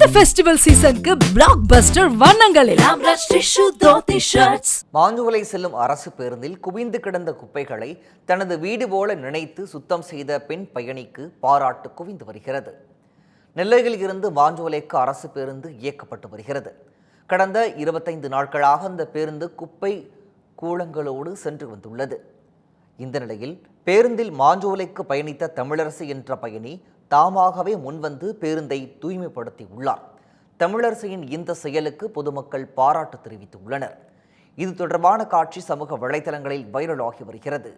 இந்த ஃபெஸ்டிவல் சீசனுக்கு பிளாக் பஸ்டர் வண்ணங்களில். மாஞ்சுவலை செல்லும் அரசு பேருந்தில் குவிந்து கிடந்த குப்பைகளை தனது வீடு போல நினைத்து சுத்தம் செய்த பெண் பயணிக்கு பாராட்டு குவிந்து வருகிறது. நெல்லையில் இருந்து மாஞ்சுவலைக்கு அரசு பேருந்து இயக்கப்பட்டு வருகிறது. கடந்த இருபத்தைந்து நாட்களாக அந்த பேருந்து குப்பை கூளங்களோடு சென்று வந்துள்ளது. இந்த நிலையில் பேருந்தில் மாஞ்சோலைக்கு பயணித்த தமிழரசு என்ற பயணி தாமாகவே முன்வந்து பேருந்தை தூய்மைப்படுத்தி உள்ளார். தமிழரசியின் இந்த செயலுக்கு பொதுமக்கள் பாராட்டு தெரிவித்துள்ளனர். இது தொடர்பான காட்சி சமூக வலைதளங்களில் வைரலாகி வருகிறது.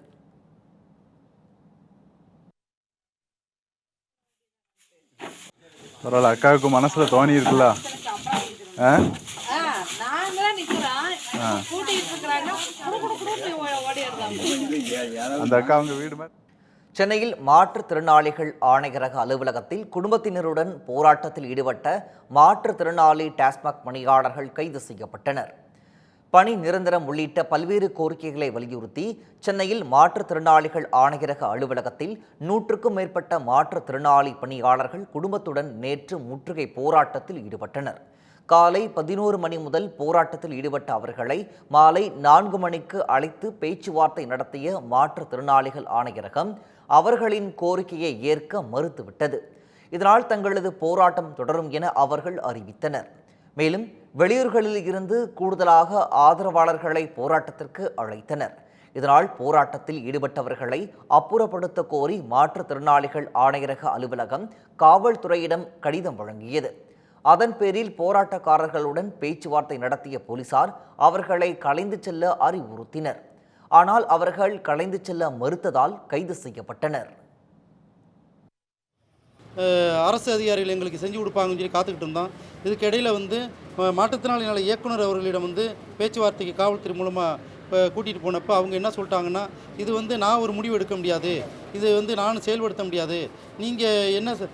பரவாயில்ல அக்காவுக்கு மனசுல தோணி இருக்குல்ல? அந்த அக்கா அவங்க வீடு மாதிரி? சென்னையில் மாற்றுத்திறனாளிகள் ஆணையரக அலுவலகத்தில் குடும்பத்தினருடன் போராட்டத்தில் ஈடுபட்ட மாற்றுத்திறனாளி டாஸ்மாக் பணியாளர்கள் கைது செய்யப்பட்டனர். பணி நிரந்தரம் உள்ளிட்ட பல்வேறு கோரிக்கைகளை வலியுறுத்தி சென்னையில் மாற்றுத்திறனாளிகள் ஆணையரக அலுவலகத்தில் நூற்றுக்கும் மேற்பட்ட மாற்றுத்திறனாளி பணியாளர்கள் குடும்பத்துடன் நேற்று முற்றுகை போராட்டத்தில் ஈடுபட்டனர். காலை பதினோரு மணி முதல் போராட்டத்தில் ஈடுபட்ட அவர்களை மாலை நான்கு மணிக்கு அழைத்து பேச்சுவார்த்தை நடத்திய மாற்றுத்திறனாளிகள் ஆணையரகம் அவர்களின் கோரிக்கையை ஏற்க மறுத்துவிட்டது. இதனால் தங்களது போராட்டம் தொடரும் என அவர்கள் அறிவித்தனர். மேலும் வெளியூர்களில் இருந்து கூடுதலாக ஆதரவாளர்களை போராட்டத்திற்கு அழைத்தனர். இதனால் போராட்டத்தில் ஈடுபட்டவர்களை அப்புறப்படுத்த கோரி மாற்றுத்திறனாளிகள் ஆணையரக அலுவலகம் காவல்துறையிடம் கடிதம் வழங்கியது. அதன் பேரில் போராட்டக்காரர்களுடன் பேச்சுவார்த்தை நடத்திய போலீசார் அவர்களை கலைந்து செல்ல அறிவுறுத்தினர். ஆனால் அவர்கள் கலைந்து செல்ல மறுத்ததால் கைது செய்யப்பட்டனர். அரசு அதிகாரிகள் எங்களுக்கு செஞ்சு கொடுப்பாங்கன்னு சொல்லி காத்துக்கிட்டு இருந்தோம். இதுக்கு வந்து அஹ் மாற்றுத்திறனாளி நல இயக்குனர் அவர்களிடம் வந்து பேச்சுவார்த்தைக்கு காவல்துறை மூலமாக கூட்டிகிட்டு போனப்போ அவங்க என்ன சொல்லிட்டாங்கன்னா இது வந்து நான் ஒரு முடிவு எடுக்க முடியாது. இது வந்து நான் செயல்படுத்த முடியாது. நீங்கள் என்ன செ-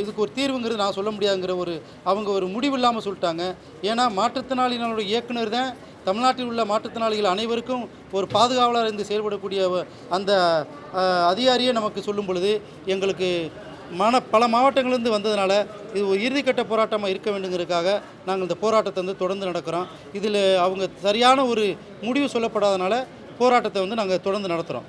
இதுக்கு ஒரு தீர்வுங்கிறது நான் சொல்ல முடியாதுங்கிற ஒரு அவங்க ஒரு முடிவு இல்லாமல் சொல்லிட்டாங்க. ஏன்னா மாற்றுத்திறனாளிகளோட இயக்குனர் தான். தமிழ்நாட்டில் உள்ள மாற்றுத்திறனாளிகள் அனைவருக்கும் ஒரு பாதுகாவலர் இருந்து செயல்படக்கூடிய அந்த அதிகாரியை நமக்கு சொல்லும் பொழுது எங்களுக்கு மன பல மாவட்டங்கள்லேருந்து வந்ததுனால இது ஒரு இறுதிக்கட்ட போராட்டமாக இருக்க வேண்டுங்கிறதுக்காக நாங்கள் இந்த போராட்டத்தை வந்து தொடர்ந்து நடக்கிறோம். இதில் அவங்க சரியான ஒரு முடிவு சொல்லப்படாதனால போராட்டத்தை வந்து நாங்கள் தொடர்ந்து நடத்துகிறோம்